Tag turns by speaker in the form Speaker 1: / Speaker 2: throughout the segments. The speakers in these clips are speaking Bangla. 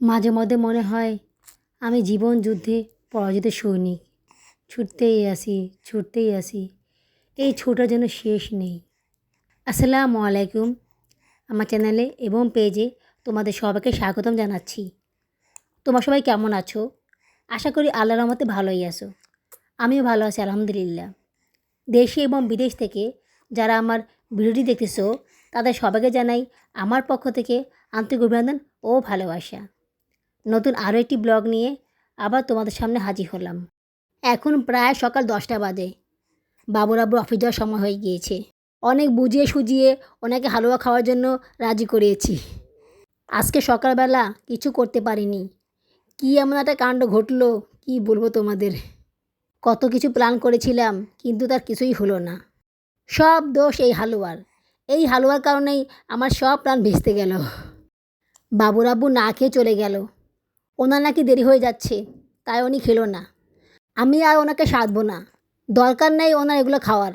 Speaker 1: মাঝে মধ্যে মনে হয় আমি জীবন যুদ্ধে পরাজিত সৈনিক। ছুটতেই আসি ছুটতেই আসি। এই ছোটার যেন শেষ নেই। আসসালামু আলাইকুম। আমার চ্যানেলে এবং পেজে তোমাদের সবাইকে স্বাগতম জানাচ্ছি। তোমরা সবাই কেমন আছো? আশা করি আল্লাহর রহমতে ভালোই আছো। আমিও ভালো আছি, আলহামদুলিল্লাহ। দেশে এবং বিদেশ থেকে যারা আমার ভিডিওটি দেখতেছো, তাদের সবাইকে জানাই আমার পক্ষ থেকে আন্তরিক অভিনন্দন ও ভালোবাসা। নতুন আরও একটি ব্লগ নিয়ে আবার তোমাদের সামনে হাজির হলাম। এখন প্রায় সকাল দশটা বাজে। বাবুর আব্বু অফিস যাওয়ার সময় হয়ে গিয়েছে। অনেক বুঝিয়ে সুজিয়ে ওনাকে হালুয়া খাওয়ার জন্য রাজি করিয়েছি। আজকে সকালবেলা কিছু করতে পারিনি। কী এমন একটা কাণ্ড ঘটলো, কি বলব তোমাদের? কত কিছু প্ল্যান করেছিলাম, কিন্তু তার কিছুই হলো না। সব দোষ এই হালুয়ার। এই হালুয়ার কারণেই আমার সব প্ল্যান ভেস্তে গেল। বাবুর আব্বু না খেয়ে চলে গেল। ওনার নাকি দেরি হয়ে যাচ্ছে, তাই উনি খেলো না। আমি আর ওনাকে সাধবো না। দরকার নেই ওনার এগুলো খাওয়ার।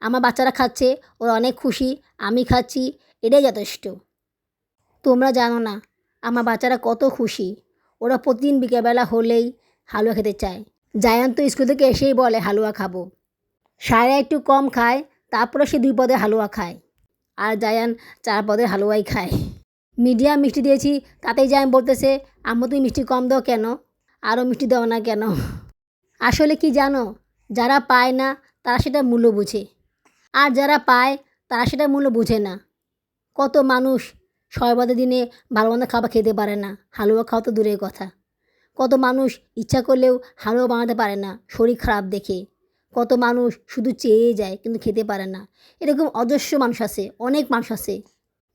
Speaker 1: আমার বাচ্চারা খাচ্ছে, ওরা অনেক খুশি, আমি খাচ্ছি, এটাই যথেষ্ট। তোমরা জানো না, আমার বাচ্চারা কত খুশি। ওরা প্রতিদিন বিকেলবেলা হলেই হালুয়া খেতে চায়। জায়ান তো স্কুল থেকে এসেই বলে, হালুয়া খাব। সায়রা একটু কম খায়, তারপরে সে দুই পদে হালুয়া খায়। আর জায়ান চার পদের হালুয়াই খায়। মিডিয়াম মিষ্টি দিয়েছি, তাতেই জায়ান বলতেছে, আম্মু তুমি মিষ্টি কম দাও কেন? আরও মিষ্টি দাও না কেন? আসলে কি জানো, যারা পায় না, তারা সেটা মূল্য বুঝে। আর যারা পায়, তারা সেটা মূল্য বুঝে না। কত মানুষ সর্বদা দিনে ভালো মন্দ খাবার খেতে পারে না, হালুয়া খাওয়া তো দূরের কথা। কত মানুষ ইচ্ছা করলেও হালুয়া বানাতে পারে না, শরীর খারাপ দেখে। কত মানুষ শুধু চেয়ে যায়, কিন্তু খেতে পারে না। এরকম অজস্র মানুষ আছে, অনেক মানুষ আছে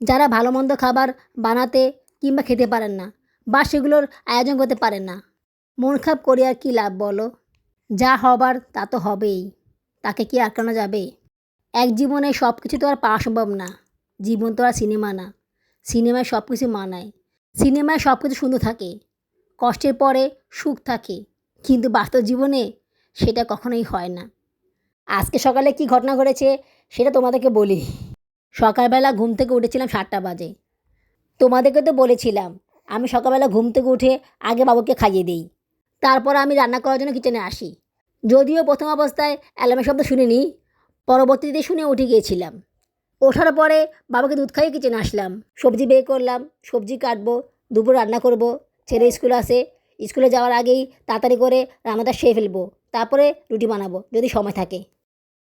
Speaker 1: যারা ভালো মন্দ খাবার বানাতে কিংবা খেতে পারেন না বা সেগুলোর আয়োজন করতে পারেন না। মন খারাপ করে আর কী লাভ বলো? যা হবার তা তো হবেই। তাকে কি আটকানো যাবে? এক জীবনে সব কিছু তো আর পাওয়া সম্ভব না। জীবন তো আর সিনেমা না। সিনেমায় সব কিছু মানায়। সিনেমায় সব কিছু সুন্দর থাকে। কষ্টের পরে সুখ থাকে। কিন্তু বাস্তব জীবনে সেটা কখনোই হয় না। আজকে সকালে কি ঘটনা ঘটেছে সেটা তোমাদেরকে বলি। সকালবেলা ঘুম থেকে উঠেছিলাম সাতটা বাজে। তোমাদেরকে তো বলেছিলাম, আমি সকালবেলা ঘুম থেকে উঠে আগে বাবুকে খাইয়ে দিই। তারপর আমি রান্না করার জন্য কিচেনে আসি। যদিও প্রথম অবস্থায় অ্যালার্মের শব্দ শুনিনি, পরবর্তীতে শুনে উঠে গিয়েছিলাম। ওঠার পরে বাবাকে দুধ খাইয়ে কিচেনে আসলাম। সবজি বের করলাম, সবজি কাটবো, দুপুর রান্না করব, ছেলে স্কুল আসে স্কুলে যাওয়ার আগেই তাড়াতাড়ি করে রান্নাটা সেরে ফেলব, তারপরে রুটি বানাবো, যদি সময় থাকে।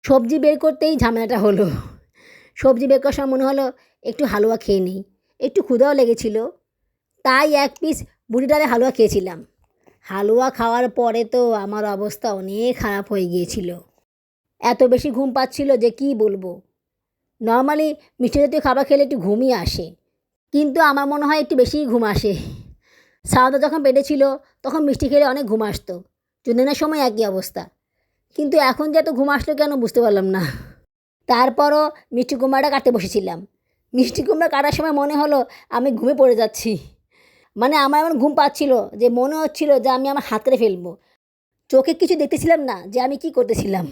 Speaker 1: সবজি বের করতেই ঝামেলাটা হলো। সবজি বের করার মনে হলো একটু হালুয়া খেয়ে নিই। একটু ক্ষুধাও লেগেছিল। তাই এক পিস বুড়ি ডালে হালুয়া খেয়েছিলাম। হালুয়া খাওয়ার পরে তো আমার অবস্থা অনেক খারাপ হয়ে গিয়েছিল। এত বেশি ঘুম পাচ্ছিল যে কি বলব? নর্মালি মিষ্টি জাতীয় খাবার খেলে একটু ঘুমই আসে। কিন্তু আমার মনে হয় একটু বেশিই ঘুম আসে। সারাদা যখন পেটে তখন মিষ্টি খেলে অনেক ঘুম আসতো। চুনেনের সময় একই অবস্থা। কিন্তু এখন যে এত ঘুম আসলো কেন বুঝতে পারলাম না। তারপরও মিষ্টি কুমড়াটা কাটতে বসেছিলাম। মিষ্টি কুমড়া কাটার সময় মনে হলো আমি ঘুমে পড়ে যাচ্ছি। মানে আমার এমন ঘুম পাচ্ছিল যে মনে হচ্ছিল যে আমি আমার হাত কেটে ফেলব। চোখে কিছু দেখতেছিলাম না যে আমি কি করতেছিলাম।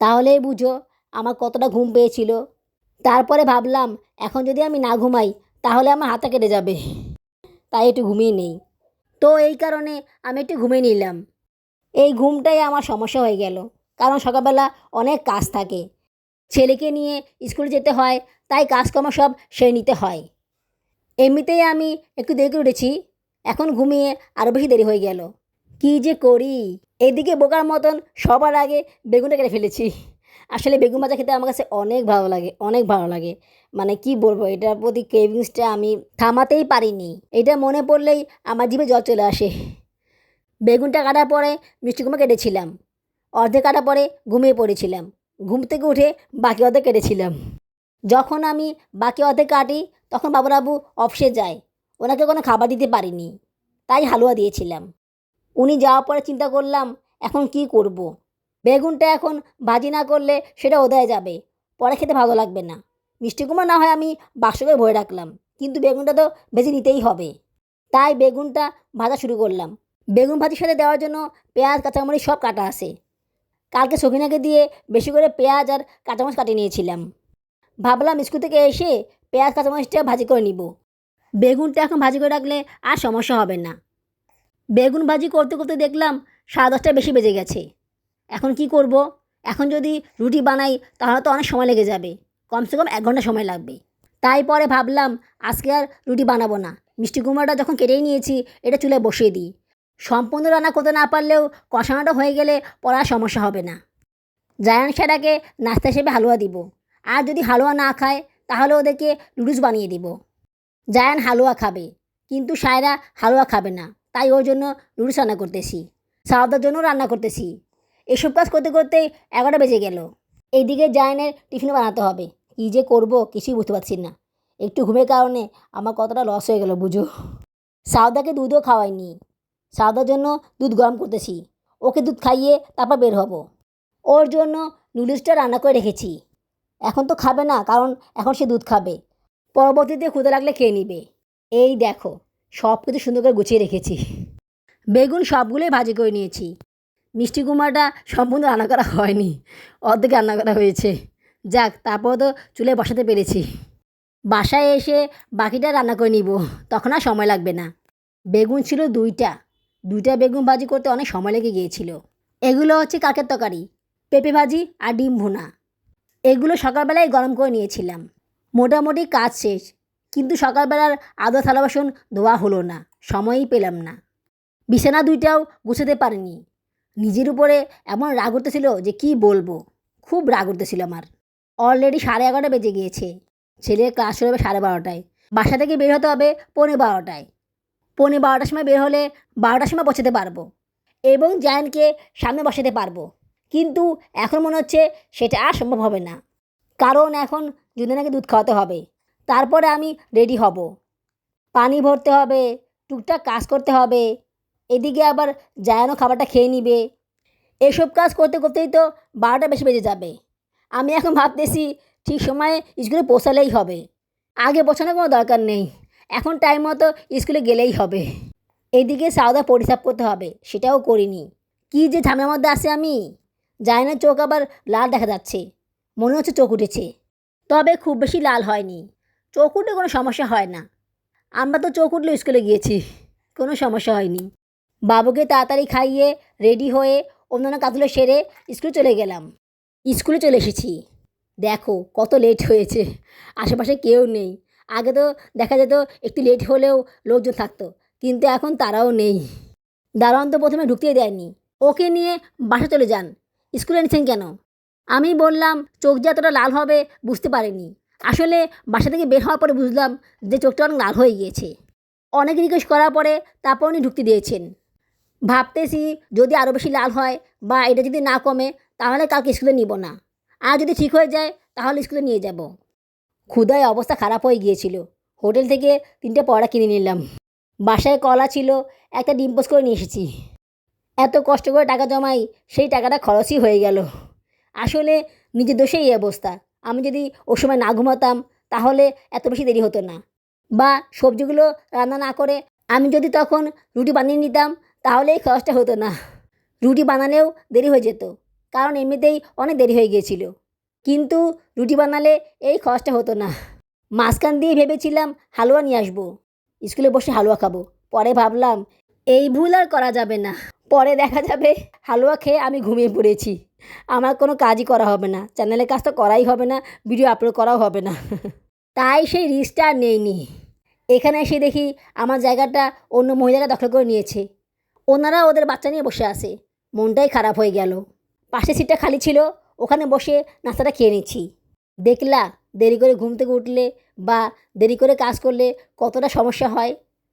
Speaker 1: তাহলেই বুঝো আমার কতটা ঘুম পেয়েছিল। তারপরে ভাবলাম, এখন যদি আমি না ঘুমাই, তাহলে আমার হাতটা কেটে যাবে। তাই একটু ঘুমিয়ে নেই। তো এই কারণে আমি একটু ঘুমিয়ে নিলাম। এই ঘুমটাই আমার সমস্যা হয়ে গেল। কারণ সকালবেলা অনেক কাজ থাকে। ছেলেকে নিয়ে স্কুলে যেতে হয়, তাই কাজকর্ম সব সেরে নিতে হয়। এমনিতেই আমি একটু দেরি করে উঠেছি, এখন ঘুমিয়ে আরও বেশি দেরি হয়ে গেল। কি যে করি? এদিকে বোকার মতন সবার আগে বেগুনটা কেটে ফেলেছি। আসলে বেগুন ভাজা খেতে আমার কাছে অনেক ভালো লাগে, অনেক ভালো লাগে। মানে কি বলব, এটার প্রতি ক্রেভিংসটা আমি থামাতেই পারিনি। এটা মনে পড়লেই আমার জিভে জল চলে আসে। বেগুনটা কাটার পরে মিষ্টি কুমড়া কেটেছিলাম। অর্ধেক কাটার পরে ঘুমিয়ে পড়েছিলাম। ঘুম থেকে উঠে বাকি অর্ধেক কেটেছিলাম। যখন আমি বাকি অর্ধেক কাটি, তখন বাবুরাবু অফিসে যায়। ওনাকে কোনো খাবার দিতে পারিনি, তাই হালুয়া দিয়েছিলাম। উনি যাওয়ার পরে চিন্তা করলাম, এখন কি করব। বেগুনটা এখন ভাজি না করলে সেটা ওদায় যাবে, পরে খেতে ভালো লাগবে না। মিষ্টি কুমড়া না হয় আমি বাক্সকে ভরে রাখলাম, কিন্তু বেগুনটা তো ভেজে নিতেই হবে। তাই বেগুনটা ভাজা শুরু করলাম। বেগুন ভাজির সাথে দেওয়ার জন্য পেঁয়াজ, কাঁচামরিচ সব কাটা আছে। কালকে সখিনাকে দিয়ে বেশি করে পেঁয়াজ আর কাঁচামরিচ কাটিয়ে নিয়েছিলাম। ভাবলাম স্কুল থেকে এসে পেঁয়াজ, কাঁচামরিচটা ভাজি করে নিব। বেগুনটা এখন ভাজি করে রাখলে আর সমস্যা হবে না। বেগুন ভাজি করতে করতে দেখলাম সাড়ে দশটা বেশি বেজে গেছে। এখন কি করব? এখন যদি রুটি বানাই তাহলে তো অনেক সময় লেগে যাবে। কমসে কম এক ঘণ্টা সময় লাগবে। তাই পরে ভাবলাম আজকে আর রুটি বানাবো না। মিষ্টি কুমড়াটা যখন কেটেই নিয়েছি এটা চুলায় বসিয়ে দিই। সম্পূর্ণ রান্না করতে না পারলেও কষানোটা হয়ে গেলে পড়ার সমস্যা হবে না। জায়ান সেটাকে নাস্তা হিসেবে হালুয়া দিব। আর যদি হালুয়া না খায়, তাহলে ওদেরকে নুডলস বানিয়ে দিব। জায়ান হালুয়া খাবে, কিন্তু সায়রা হালুয়া খাবে না। তাই ওর জন্য নুডলস রান্না করতেছি সাউদার জন্য রান্না করতেছি। এসব কাজ করতে করতেই এগারোটা বেজে গেল। এইদিকে জায়ানের টিফিন বানাতে হবে। কী যে করব কিছুই বুঝতে পারছি না। একটু ঘুমের কারণে আমার কতটা লস হয়ে গেল বুঝো। সাউদাকে দুধও খাওয়াইনি। সাউদার জন্য দুধ গরম করতেছি। ওকে দুধ খাইয়ে তারপর বের হব। ওর জন্য নুডলসটা রান্না করে রেখেছি। এখন তো খাবে না, কারণ এখন সে দুধ খাবে। পরবর্তীতে ক্ষুদে লাগলে খেয়ে নিবে। এই দেখো সব কিছু সুন্দর করে গুছিয়ে রেখেছি। বেগুন সবগুলোই ভাজি করে নিয়েছি। মিষ্টি কুমারটা সম্পূর্ণ রান্না করা হয়নি। অর্ধেক রান্না করা হয়েছে। যাক, তারপর তো চুলে বসাতে পেরেছি। বাসায় এসে বাকিটা রান্না করে নিব। তখন আর সময় লাগবে না। বেগুন ছিল দুইটা। দুইটা বেগুন ভাজি করতে অনেক সময় লেগে গিয়েছিল। এগুলো হচ্ছে কাকের তরকারি, পেঁপে ভাজি আর ডিম ভুনা। এগুলো সকালবেলায় গরম করে নিয়েছিলাম। মোটামুটি কাজ শেষ, কিন্তু সকালবেলার আদা থালা বাসন ধোয়া হলো না, সময়ই পেলাম না। বিছানা দুইটাও গুছাতে পারিনি। নিজের উপরে এমন রাগ উঠতেছিল যে কি বলব, খুব রাগ উঠতেছিল আমার। অলরেডি সাড়ে এগারোটা বেজে গিয়েছে ছেলের ক্লাস শুরু হবে সাড়ে বারোটায়, বাসা থেকে বের হতে হবে পৌনে বারোটায়। পৌনে বারোটার সময় বের হলে বারোটার সময় বসাতে পারব এবং জায়ানকে সামনে বসাতে পারব। কিন্তু এখন মনে হচ্ছে সেটা আর সম্ভব হবে না। কারণ এখন জুদেনাকে দুধ খাওয়াতে হবে। তারপরে আমি রেডি হব। পানি ভরতে হবে, টুকটাক কাজ করতে হবে। এদিকে আবার জায়ানও খাবারটা খেয়ে নিবে। এসব কাজ করতে করতেই তো বারোটা বেশি বেজে যাবে। আমি এখন ভাবতেছি ঠিক সময়ে স্কুলে পৌঁছালেই হবে। আগে পৌঁছানোর কোনো দরকার নেই। এখন টাইম মতো স্কুলে গেলেই হবে। এদিকে সাউদা পরিসাপ করতে হবে, সেটাও করিনি। কী যে ঝামেলার মধ্যে আছে আমি? জায়নের চোখ আবার লাল দেখা যাচ্ছে। মনে হচ্ছে চোখ উঠেছে। তবে খুব বেশি লাল হয়নি। চোখ উঠলে কোনো সমস্যা হয় না। আমরা তো চোখ উঠলে স্কুলে গিয়েছি। কোনো সমস্যা হয়নি। বাবুকে তাড়াতাড়ি খাইয়ে রেডি হয়ে অন্যান্য কাজগুলো সেরে স্কুলে চলে গেলাম। স্কুলে চলে এসেছি। দেখো, কত লেট হয়েছে। আশেপাশে কেউ নেই। আগে তো দেখা যেত একটু লেট হলেও লোকজন থাকতো, কিন্তু এখন তারাও নেই। দারোয়ান তো প্রথমে ঢুকতেই দেয়নি। ওকে নিয়ে বাসা চলে যান। স্কুলে এনেছেন কেন? আমি বললাম, চোখ যে এতটা লাল হবে বুঝতে পারিনি। আসলে বাসা থেকে বের হওয়ার পরে বুঝলাম যে চোখটা অনেক লাল হয়ে গিয়েছে। অনেক রিকোয়েস্ট করার পরে তারপর উনি ঢুকতে দিয়েছেন। ভাবতেছি যদি আরও বেশি লাল হয় বা এটা যদি না কমে, তাহলে কাউকে স্কুলে নিব না। আর যদি ঠিক হয়ে যায়, তাহলে স্কুলে নিয়ে যাব। ক্ষুদায় অবস্থা খারাপ হয়ে গিয়েছিল। হোটেল থেকে তিনটে পড়া কিনে নিলাম। বাসায় কলা ছিল, একটা ডিম পোস্ট করে নিয়ে এসেছি। এত কষ্ট করে টাকা জমাই, সেই টাকাটা খরচই হয়ে গেল। আসলে নিজের দোষেই এই অবস্থা। আমি যদি ও সময় না ঘুমাতাম, তাহলে এত বেশি দেরি হতো না। বা সবজিগুলো রান্না না করে আমি যদি তখন রুটি বানিয়ে নিতাম, তাহলে এই খরচটা হতো না। রুটি বানালেও দেরি হয়ে যেত, কারণ এমনিতেই অনেক দেরি হয়ে গিয়েছিল। কিন্তু রুটি বানালে এই খরচটা হতো না। মাঝখান দিয়ে ভেবেছিলাম হালুয়া নিয়ে আসব। স্কুলে বসে হালুয়া খাব। পরে ভাবলাম, এই ভুল আর করা যাবে না। পরে দেখা যাবে হালুয়া খেয়ে আমি ঘুমিয়ে পড়েছি। আমার কোনো কাজই করা হবে না। চ্যানেলের কাজ তো করাই হবে না, ভিডিও আপলোড করাও হবে না। তাই সেই রিস্কটা আর নেইনি। এখানে এসে দেখি আমার জায়গাটা অন্য মহিলারা দখল করে নিয়েছে। ওনারা ওদের বাচ্চা নিয়ে বসে আছে। মনটাই খারাপ হয়ে গেল। পাশে সিটটা খালি ছিল ওখানে বসে নাস্তাটা খেয়ে নিচ্ছি। দেখলা, দেরি করে ঘুম থেকে উঠলে বা দেরি করে কাজ করলে কতটা সমস্যা হয়,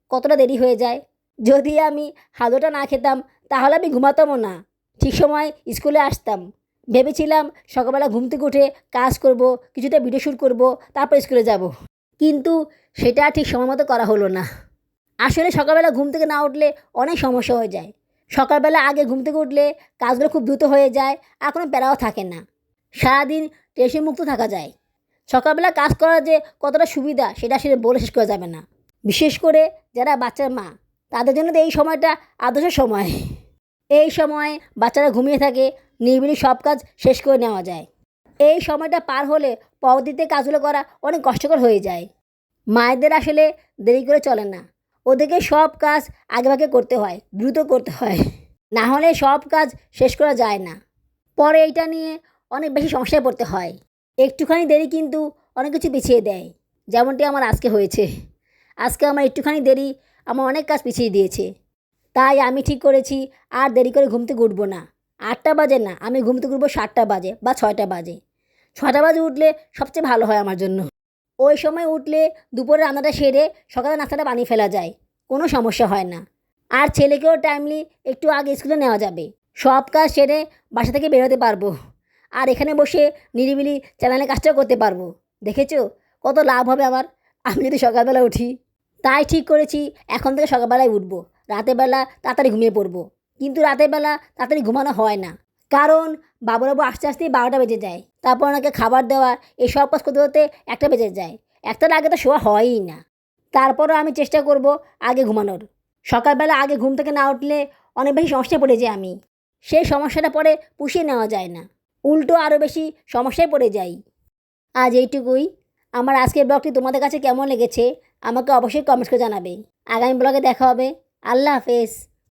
Speaker 1: কতটা দেরি হয়ে যায়। যদি আমি হালুয়াটা না খেতাম, তাহলে আমি ঘুমাতামও না। ঠিক সময় স্কুলে আসতাম। ভেবেছিলাম সকালবেলা ঘুম থেকে উঠে কাজ করব, কিছুটা ভিডিও শ্যুট করব, তারপর স্কুলে যাব। কিন্তু সেটা ঠিক সময় মতো করা হলো না। আসলে সকালবেলা ঘুম থেকে না উঠলে অনেক সমস্যা হয়ে যায়। সকালবেলা আগে ঘুম থেকে উঠলে কাজগুলো খুব দ্রুত হয়ে যায় আর কোনো প্যারাও থাকে না। সারাদিন টেনশন মুক্ত থাকা যায়। সকালবেলা কাজ করার যে কতটা সুবিধা, সেটা সেটা বলে শেষ করা যাবে না। বিশেষ করে যারা বাচ্চার মা, তাদের জন্য তো এই সময়টা আদর্শ সময়। এই সময় বাচ্চারা ঘুমিয়ে থাকে, নিরিবিলি সব কাজ শেষ করে নেওয়া যায়। এই সময়টা পার হলে পরবর্তীতে কাজগুলো করা অনেক কষ্টকর হয়ে যায়। মায়েদের আসলে দেরি করে চলে না। ওদেরকে সব কাজ আগেভাগে করতে হয়, দ্রুত করতে হয়। না হলে সব কাজ শেষ করা যায় না। পরে এইটা নিয়ে অনেক বেশি সমস্যায় পড়তে হয়। একটুখানি দেরি কিন্তু অনেক কিছু পিছিয়ে দেয়, যেমনটি আমার আজকে হয়েছে। আজকে আমার একটুখানি দেরি আমার অনেক কাজ পিছিয়ে দিয়েছে। তাই আমি ঠিক করেছি আর দেরি করে ঘুম থেকে উঠবো না। আটটা বাজে না, আমি ঘুম থেকে উঠবো সাতটা বাজে বা ছয়টা বাজে। ছটা বাজে উঠলে সবচেয়ে ভালো হয় আমার জন্য। ওই সময় উঠলে দুপুরে রান্নাটা সেরে সকালে নাস্তাটা বানিয়ে ফেলা যায়। কোনো সমস্যা হয় না। আর ছেলেকেও টাইমলি একটু আগে স্কুলে নেওয়া যাবে। সব কাজ সেরে বাসা থেকে বেরোতে পারব। আর এখানে বসে নিরিবিলি চ্যানেলে কাজটাও করতে পারব। দেখেছ? কত লাভ হবে আমার? আমি যদি সকালবেলা উঠি। তাই ঠিক করেছি, এখন থেকে সকালবেলায় উঠবো। রাতের বেলা তাড়াতাড়ি ঘুমিয়ে পড়ব। কিন্তু রাতের বেলা তাড়াতাড়ি ঘুমানো হয় না। কারণ বাবুরাবু আস্তে আস্তেই বারোটা বেজে যায়। তারপর ওনাকে খাবার দেওয়া, এই সব কাজ করতে করতে একটা বেজে যায়। একটার আগে তো শোয়া হয়ই না। তারপরও আমি চেষ্টা করব আগে ঘুমানোর। সকালবেলা আগে ঘুম থেকে না উঠলে অনেক বেশি সমস্যায় পড়ে যাই আমি। সেই সমস্যাটা পরে পুষিয়ে নেওয়া যায় না। উল্টো আরও বেশি সমস্যায় পড়ে যাই। আজ এইটুকুই। আমার আজকের ব্লগটি তোমাদের কাছে কেমন লেগেছে, আমাকে অবশ্যই কমেন্টস করে জানাবে। আগামী ব্লগে দেখা হবে। আল্লাহ হাফেজ।